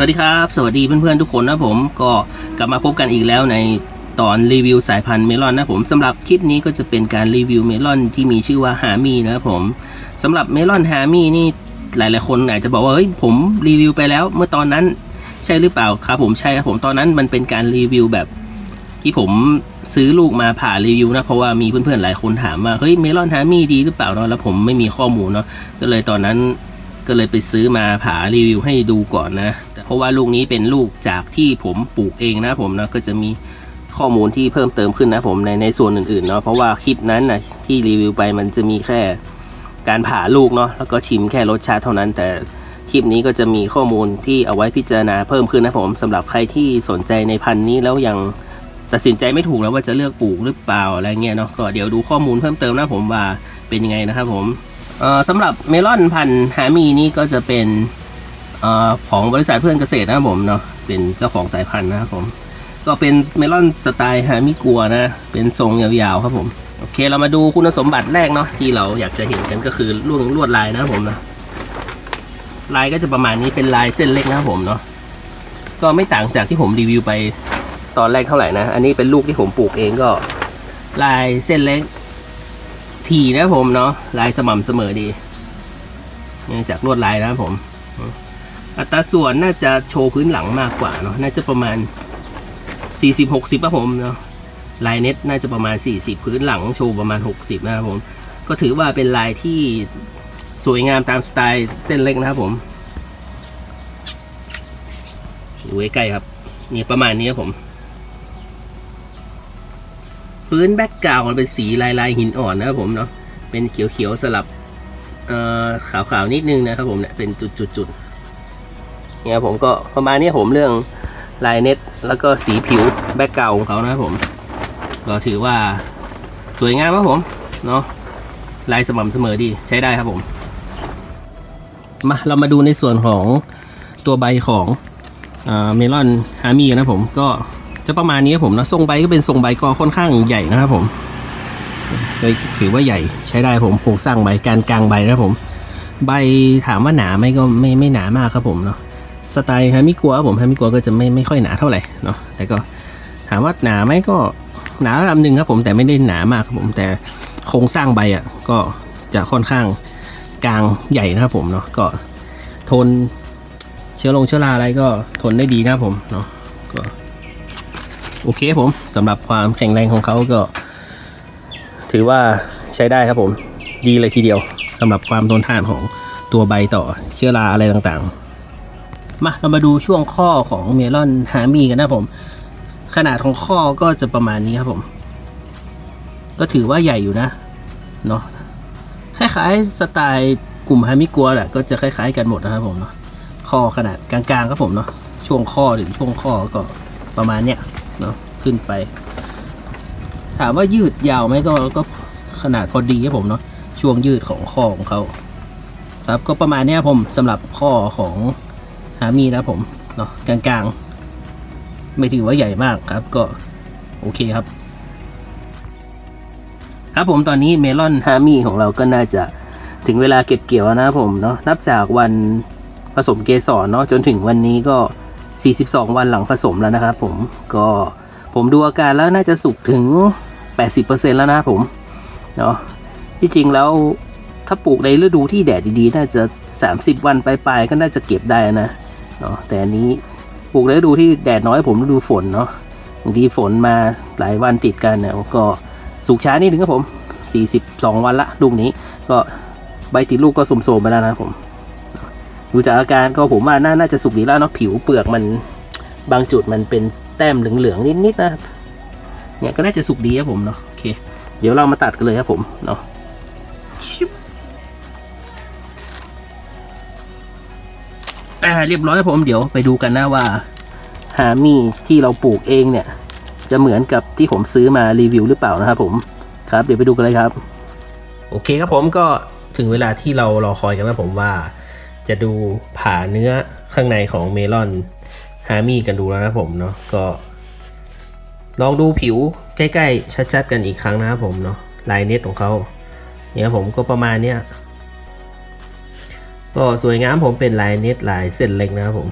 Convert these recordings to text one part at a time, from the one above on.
สวัสดีครับ สวัสดีเพื่อนๆทุกคนนะผมก็กลับมาพบกันอีกแล้วในตอนรีวิวสายพันธุ์เมลอนนะผมสำหรับคลิปนี้ก็จะเป็นการรีวิวเมลอนที่มีชื่อว่าฮามีนะผมสำหรับเมลอนฮามีนี่หลายๆคนอาจจะบอกว่าเฮ้ยผมรีวิวไปแล้ว เมื่อตอนนั้นใช่หรือเปล่าครับผมใช่ครับผมตอนนั้นมันเป็นการรีวิวแบบที่ผมซื้อลูกมาผ่ารีวิวนะเพราะว่ามีเพื่อนๆหลายคนถามว่าเฮ้ยเมลอนฮามีดีหรือเปล่าเนาะแล้วผมไม่มีข้อมูลเนาะก็เลยตอนนั้นก็เลยไปซื้อมาผ่ารีวิวให้ดูก่อนนะ เพราะว่าลูกนี้เป็นลูกจากที่ผมปลูกเองนะผมนะก็จะมีข้อมูลที่เพิ่มเติมขึ้นนะผมในในส่วนอื่นๆเนาะเพราะว่าคลิปนั้นนะที่รีวิวไปมันจะมีแค่การผ่าลูกเนาะแล้วก็ชิมแค่รสชาติเท่านั้น แต่คลิปนี้ก็จะมีข้อมูลที่เอาไว้พิจารณาเพิ่มขึ้นนะผมสำหรับใครที่สนใจในพันธุ์นี้แล้วยังตัดสินใจไม่ถูกแล้วว่าจะเลือกปลูกหรือเปล่าอะไรเงี้ยเนาะก็เดี๋ยวดูข้อมูลเพิ่มเติมนะผมว่าเป็นยังไงนะครับผมเอ่อสำหรับเมลอนพันธุ์ฮามีนี่ก็จะเป็น ของบริษัทเพื่อนเกษตรนะครับผมเนาะเป็นเจ้าของสายพันธุ์นะครับผม ก็เป็นเมลอนสไตล์ฮามิกัวนะ เป็นทรงยาวๆครับผม โอเคเรามาดูคุณสมบัติแรกเนาะที่เราอยากจะเห็นกันก็คือลวดลวดลายนะครับผมนะลายก็จะประมาณนี้เป็นลายเส้นเล็กนะครับผมเนาะก็ไม่ต่างจากที่ผมรีวิวไปตอนแรกเท่าไหร่นะ อันนี้เป็นลูกที่ผมปลูกเองก็ ลายเส้นเล็กถี่นะผมเนาะลายสม่ำเสมอดีเนื่องจากลวดลายนะครับผม อัตราส่วนน่าจะโชว์พื้นหลังมากกว่าเนาะน่าจะประมาณ 40 60ครับผมเนาะลายเน็ตน่าจะประมาณ 40 พื้นหลังโชว์ประมาณ 60 นะครับผม ก็ถือว่าเป็นลายที่สวยงามตามสไตล์เส้นเล็กนะครับผมดูใกล้ครับ นี่ประมาณนี้ครับผม พื้นแบ็กกราวมันเป็นสีลายลายหินอ่อนนะครับผมเนาะเป็นเขียวๆสลับเอ่อขาวๆนิดนึงนะครับผมเนี่ยเป็นจุดๆ เนี่ยผมก็ประมาณนี้ผมเรื่องลายเน็ตแล้วก็สีผิวแบ็กเกราของเขานะครับผมก็ถือว่าสวยงามครับผมเนาะลายสม่ำเสมอดีใช้ได้ครับผม มาเรามาดูในส่วนของตัวใบของเมลอนฮามีนะผมก็จะประมาณนี้ครับผมนะทรงใบก็เป็นทรงใบก็ค่อนข้างใหญ่นะครับผมถือว่าใหญ่ใช้ได้ผมโครงสร้างใบการกลางใบนะครับผม ใบถามว่าหนาไหมก็ไม่ไม่หนามากครับผมเนาะ สไตล์ฮามิกัวครับผมฮามิกัวก็จะไม่ไม่ค่อยหนาเท่าไหร่เนาะแต่ก็ถามว่าหนาไหมก็หนาระดับหนึ่งครับผมแต่ไม่ได้หนามากครับผมแต่โครงสร้างใบอะก็จะค่อนข้างกลางใหญ่นะครับผมเนาะก็ทนเชื้อลงเชื้อราอะไรก็ทนได้ดีนะครับผมเนาะก็โอเคผมสำหรับความแข็งแรงของเขาก็ ถือว่าใช้ได้ครับผม ดีเลยทีเดียวสำหรับความทนทานของตัวใบต่อเชื้อราอะไรต่างๆ มาเรามาดูช่วงข้อของเมลอนฮามีกันนะผม ขนาดของข้อก็จะประมาณนี้ครับผม ก็ถือว่าใหญ่อยู่นะเนาะคล้ายๆสไตล์กลุ่มฮามิกัวแหละก็จะคล้าย ๆ กันหมดนะครับผมเนาะข้อขนาดกลางๆครับผมเนาะช่วงข้อถึงช่วงข้อก็ประมาณเนี้ยเนาะขึ้นไป ถามว่ายืดยาวไหมก็ก็ขนาดพอดีครับผมเนาะช่วงยืดของข้อของเขาครับก็ประมาณเนี้ยผมสำหรับข้อของ ฮามีนะผมเนาะกลางๆ ไม่ถือว่าใหญ่มากครับ ก็โอเคครับ ครับผมตอนนี้เมลอนฮามีของเราก็น่าจะถึงเวลาเก็บเกี่ยวนะผมเนาะนับจากวันผสมเกสรเนาะจนถึงวันนี้ก็ 42 วันหลังผสมแล้วนะครับผมก็ผมดูอาการแล้วน่าจะสุกถึง 80%แล้วนะผมเนาะที่จริงแล้วถ้าปลูกในฤดูที่แดดดีๆ น่าจะ 30 วันปลายๆก็น่าจะเก็บได้นะ เนาะแต่อันนี้ปลูกในฤดูที่แดดน้อยผมฤดูฝนเนาะบางทีฝนมาหลายวันติดกันเนี่ยก็สุกช้านิดนึงครับผม 42 วันละลูกนี้ ก็ใบติดลูกก็สมโสมไปแล้วนะผมดูจากอาการก็ผมว่าน่านาจะสุกดีแล้วเนาะผิวเปลือกมันบางจุดมันเป็นแต้มเหลืองๆนิดๆนะเนี่ยก็น่าจะสุกดีครับผมเนาะโอเค เดี๋ยวเรามาตัดกันเลยครับผมเนาะชิบ อ่าเรียบร้อยครับผมเดี๋ยวไปดูกันนะว่าฮามี่ที่เราปลูกเองเนี่ย จะเหมือนกับที่ผมซื้อมารีวิวหรือเปล่านะครับผมครับ เดี๋ยวไปดูกันเลยครับ โอเคครับผมก็ถึงเวลาที่เรารอคอยกันแล้วผมว่า จะดูผ่าเนื้อข้างในของเมลอนฮามี่กันดูแล้วนะผมเนาะก็ ลองดูผิวใกล้ๆชัดๆกันอีกครั้งนะครับผมเนาะลายเน็ตของเขาเนี่ยผมก็ประมาณเนี้ย ก็สวยงามผมเป็นลายเน็ตลายเส้นเล็กนะครับผม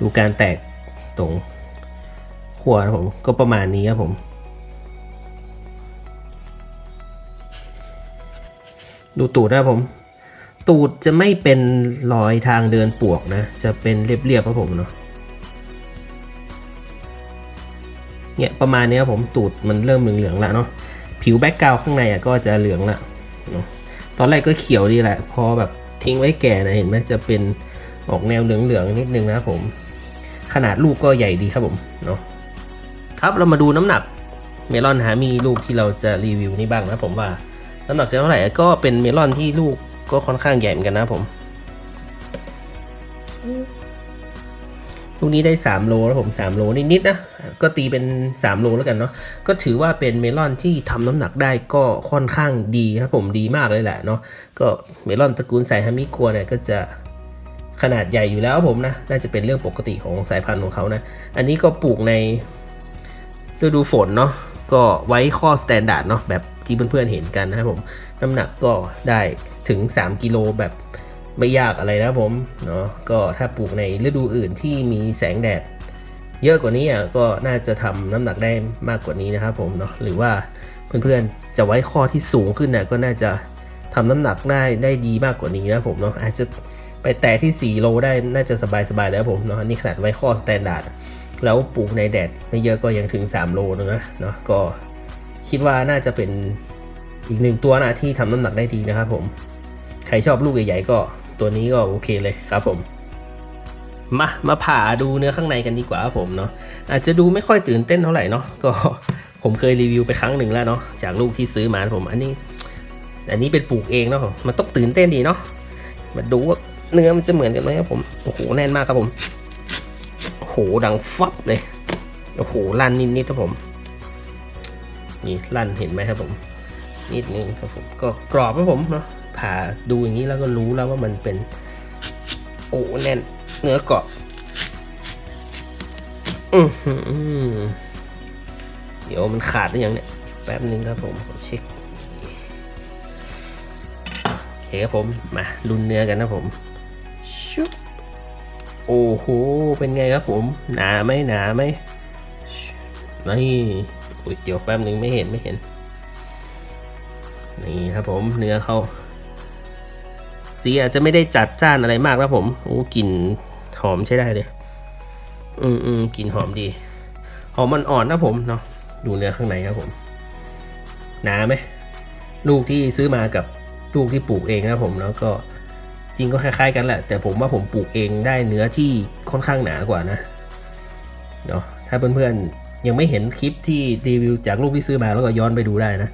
ดูการแตกตรงขั้วนะผมก็ประมาณนี้ครับผม ดูตูดนะผม ตูดจะไม่เป็นรอยทางเดินปวกนะ จะเป็นเรียบๆครับผมเนาะเนี่ยประมาณนี้ครับผมตูดมันเริ่มเหลืองๆแล้วเนาะผิวแบ็กกราวข้างในอะก็จะเหลืองละเนาะ ตอนแรกก็เขียวดีแหละ พอแบบทิ้งไว้แก่นะเห็นไหมจะเป็นออกแนวเหลืองๆนิดนึงนะครับผม ขนาดลูกก็ใหญ่ดีครับผมเนาะครับเรามาดูน้ำหนักเมลอนฮามีลูกที่เราจะรีวิวนี่บ้างนะผมว่าน้ำหนักจะเท่าไหร่ก็เป็นเมลอนที่ลูกก็ค่อนข้างใหญ่เหมือนกันนะผม ลูกนี้ได้ 3 โลแล้วผม3 โลนิดๆนะ ก็ตีเป็น 3 โลแล้วกันเนาะ ก็ถือว่าเป็นเมลอนที่ทำน้ำหนักได้ก็ค่อนข้างดีครับผมดีมากเลยแหละเนาะ ก็เมลอนตระกูลสายฮามิกัวเนี่ยก็จะขนาดใหญ่อยู่แล้วผมนะ น่าจะเป็นเรื่องปกติของสายพันธุ์ของเขานะ อันนี้ก็ปลูกในฤดูฝนเนาะ ก็ไว้ข้อสแตนดาร์ดเนาะแบบที่เพื่อนๆเห็นกันนะครับผม น้ำหนักก็ได้ถึง 3 กิโลแบบ ไม่ยากอะไรนะผมเนาะก็ถ้าปลูกในฤดูอื่นที่มีแสงแดด เยอะกว่านี้อะก็น่าจะทำน้ำหนักได้มากกว่านี้นะครับผมเนาะหรือว่าเพื่อนๆจะไว้ข้อที่สูงขึ้นน่ะก็น่าจะทำน้ำหนักได้ได้ดีมากกว่านี้นะผมเนาะอาจจะไปแตะที่ 4 โลได้น่าจะสบายๆแล้วผมเนาะนี่ขนาดไว้ข้อสแตนดาร์ดแล้วปลูกในแดดไม่เยอะก็ยังถึง 3 โลนึงนะเนาะก็คิดว่าน่าจะเป็นอีกหนึ่งตัวนะที่ทำน้ำหนักได้ดีนะครับผม ใครชอบลูกใหญ่ๆก็ ตัวนี้ก็โอเคเลยครับผม มามาผ่าดูเนื้อข้างในกันดีกว่าครับผมเนาะอาจจะดูไม่ค่อยตื่นเต้นเท่าไหร่เนาะก็ผมเคยรีวิวไปครั้งหนึ่งแล้วเนาะจากลูกที่ซื้อมาผมอันนี้ อันนี้เป็นปลูกเองเนาะมันต้องตื่นเต้นดีเนาะมาดูว่าเนื้อมันจะเหมือนกันไหมครับผมโอ้โหแน่นมากครับผมโอ้โหดังฟับเลยโอ้โหลั่นนิดๆครับผม นี่ลั่นเห็นไหมครับผม นิดนึงครับผมก็กรอบครับผมเนาะ ผ่าดูอย่างนี้แล้วก็รู้แล้วว่ามันเป็นโอ้แน่นเนื้อกรอบอือเดี๋ยวมันขาดหรือยังเนี่ย แป๊บนึงครับผมขอเช็คโอเคครับผม มาลุ้นเนื้อกันนะผมชุบโอ้โห เป็นไงครับผม หนาไหมหนาไหมนี่อุ้ยเดี๋ยวแป๊บนึงไม่เห็นไม่เห็น นี่ครับผมเนื้อเขา สีอาจจะไม่ได้จัดจ้านอะไรมากนะผมโอ้กลิ่นหอมใช้ได้เลย อืมอืมกลิ่นหอมดี หอมมันอ่อนนะผมเนาะดูเนื้อข้างในครับผมหนาไหมลูกที่ซื้อมากับลูกที่ปลูกเองนะผมแล้วก็จริงก็คล้ายๆกันแหละ แต่ผมว่าผมปลูกเองได้เนื้อที่ค่อนข้างหนากว่านะเนาะถ้าเพื่อนๆยังไม่เห็นคลิปที่รีวิวจากลูกที่ซื้อมาแล้วก็ย้อนไปดูได้นะ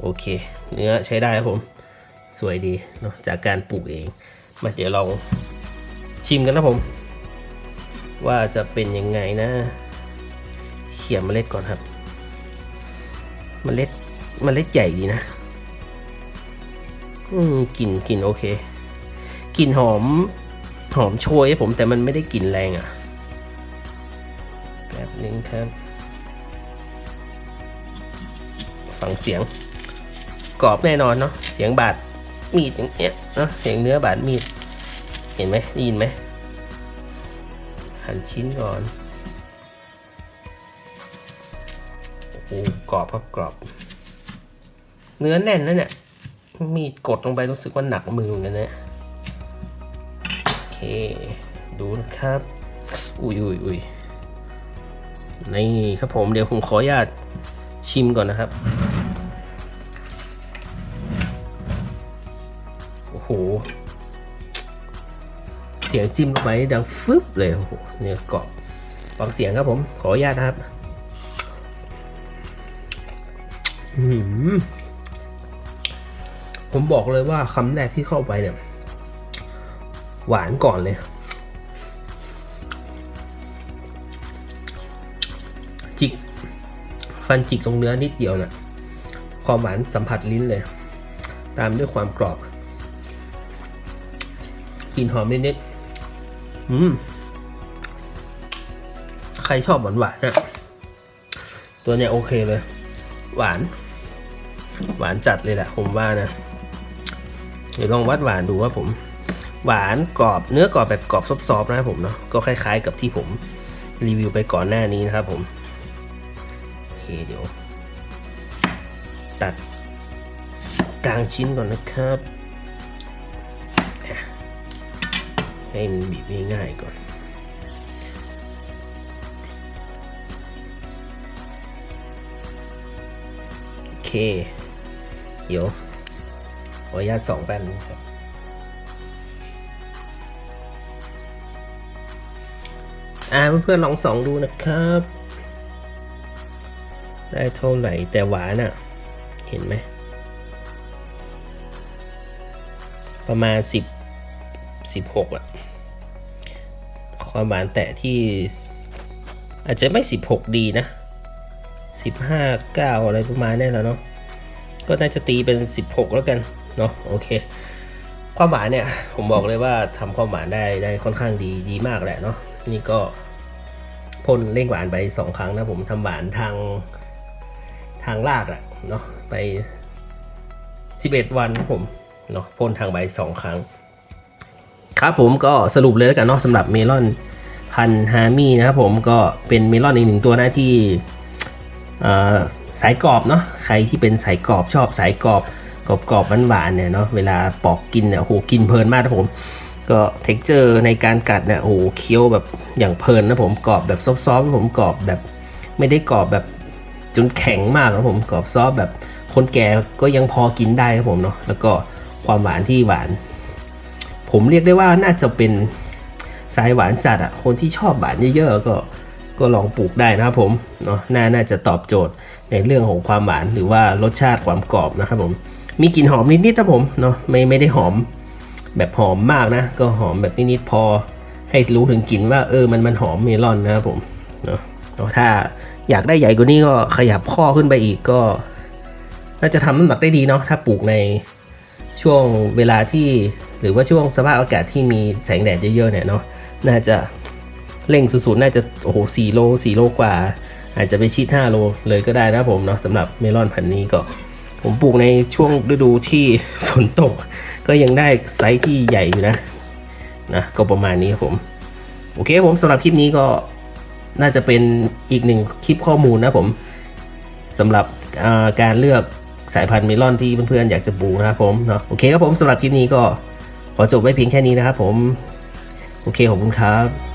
โอเค เนื้อใช้ได้ครับผม สวยดีเนาะจากการปลูกเอง มาเดี๋ยวเราชิมกันนะผม ว่าจะเป็นยังไงนะ เขี่ยเมล็ดก่อนครับเมล็ดเมล็ดใหญ่ดีนะ อืมกลิ่นกลิ่นโอเคกลิ่นหอมหอมโชยผม แต่มันไม่ได้กลิ่นแรงอะ่ะแบบนึงครับ ฟังเสียง กรอบแน่นอนเนาะเสียงบาดมีดอย่างเงี้ยเนาะเสียงเนื้อบาดมีด เห็นไหมได้ยินไหมหั่นชิ้นก่อนโอ้กรอบครับกรอบ เนื้อแน่นนะเนี่ยมีดกดลงไปรู้สึกว่าหนักมือเหมือนกันนะโอเค ดูนะครับ อุ้ยอุ้ยอุ้ยนี่ครับผมเดี๋ยวผมขออนุญาตชิมก่อนนะครับ เสียงจิ้มลงไปดังฟึบเลยโอ้โหเนี่ยเกาะฟังเสียงครับผม ขออนุญาตนะครับผมบอกเลยว่าคำแรกที่เข้าไปเนี่ย หวานก่อนเลย จิก ฟันจิกตรงเนื้อนิดเดียวนะ่ะความหวานสัมผัสลิ้นเลย ตามด้วยความกรอบ กลิ่นหอมนิดๆอืมใครชอบหวานหวานๆนะตัวเนี้ยโอเคเลย หวาน หวานจัดเลยแหละผมว่านะเดี๋ยวลองวัดหวานดูว่าผม หวานกรอบเนื้อกรอบแบบกรอบซอฟๆนะครับผมเนาะก็คล้าย ๆ กับที่ผมรีวิวไปก่อนหน้านี้นะครับผมโอเคเดี๋ยว ตัดกลางชิ้นก่อนนะครับ ให้มันบีบง่ายๆก่อนโอเค เดี๋ยวขออนุญาตสองแป๊บนึงครับอ่าเพื่อนๆลองสองดูนะครับ ได้เท่าไหร่แต่หวานอะ่ะ เห็นไหม ประมาณสิบสิบหกอะ ความหวานแตะที่ อาจจะไม่สิบหกดีนะสิบห้าเก้าอะไรประมาณนี้แล้วเนาะก็น่าจะตีเป็นสิบหกแล้วกันเนาะโอเค ความหวานเนี่ย ผมบอกเลยว่าทำความหวานได้ได้ค่อนข้างดีดีมากแหละเนาะนี่ก็พ่นเร่งหวานไปสองครั้งนะผมทำหวานทางทางลากอะเนาะไป 11 วันครับผมเนาะพ่นทางใบสองครั้ง ครับผมก็สรุปเลยแล้วกันเนาะสำหรับเมลอนพันฮามี่นะครับผมก็เป็นเมลอนอีกหนึ่งตัวนะที่สายกรอบเนาะใครที่เป็นสายกรอบชอบสายกรอบกรอบกรอบหวานๆเนี่ยเนาะเวลาปอกกินเนี่ยโหกินเพลินมากนะผมก็เท็กเจอร์ในการกัดเนี่ยโอ้โหเคี้ยวแบบอย่างเพลินนะผมกรอบแบบซอฟๆนะผมกรอบแบบไม่ได้กรอบแบบจนแข็งมากนะผมกรอบซอฟแบบคนแก่ก็ยังพอกินได้ครับผมเนาะแล้วก็ความหวานที่หวาน ผมเรียกได้ว่าน่าจะเป็นสายหวานจัดอะคนที่ชอบหวานเยอะๆก็ก็ลองปลูกได้นะครับผมเนาะน่าน่าจะตอบโจทย์ในเรื่องของความหวานหรือว่ารสชาติความกรอบนะครับผมมีกลิ่นหอมนิดๆนะผมเนาะไม่ไม่ได้หอมแบบหอมมากนะ ก็หอมแบบนิดๆพอ ให้รู้ถึงกลิ่นว่าเออมันมันหอมเมลอนนะครับผมเนาะถ้าอยากได้ใหญ่กว่านี้ก็ขยับข้อขึ้นไปอีกก็ น่าจะทำน้ำหนักได้ดีเนาะถ้าปลูกในช่วงเวลาที่ หรือว่าช่วงสภาพอากาศที่มีแสงแดดเยอะๆเนี่ยเนาะน่าจะเร่งสุดๆน่าจะโอ้โหสี่โลสี่โลกว่า อาจจะไปชิด5โลเลยก็ได้นะผมเนาะสำหรับเมลอนพันธุ์นี้ก็ ผมปลูกในช่วงฤดูที่ฝนตก ก็ยังได้ไซส์ที่ใหญ่อยู่นะนะก็ประมาณนี้ครับผมโอเคครับผมสำหรับคลิปนี้ก็น่าจะเป็นอีกหนึ่งคลิปข้อมูลนะผมสำหรับการเลือกสายพันธุ์เมลอนที่เพื่อนๆอยากจะปลูกนะครับผมเนาะโอเคครับผมสำหรับคลิปนี้ก็ ขอจบไว้เพียงแค่นี้นะครับผม โอเคขอบคุณครับ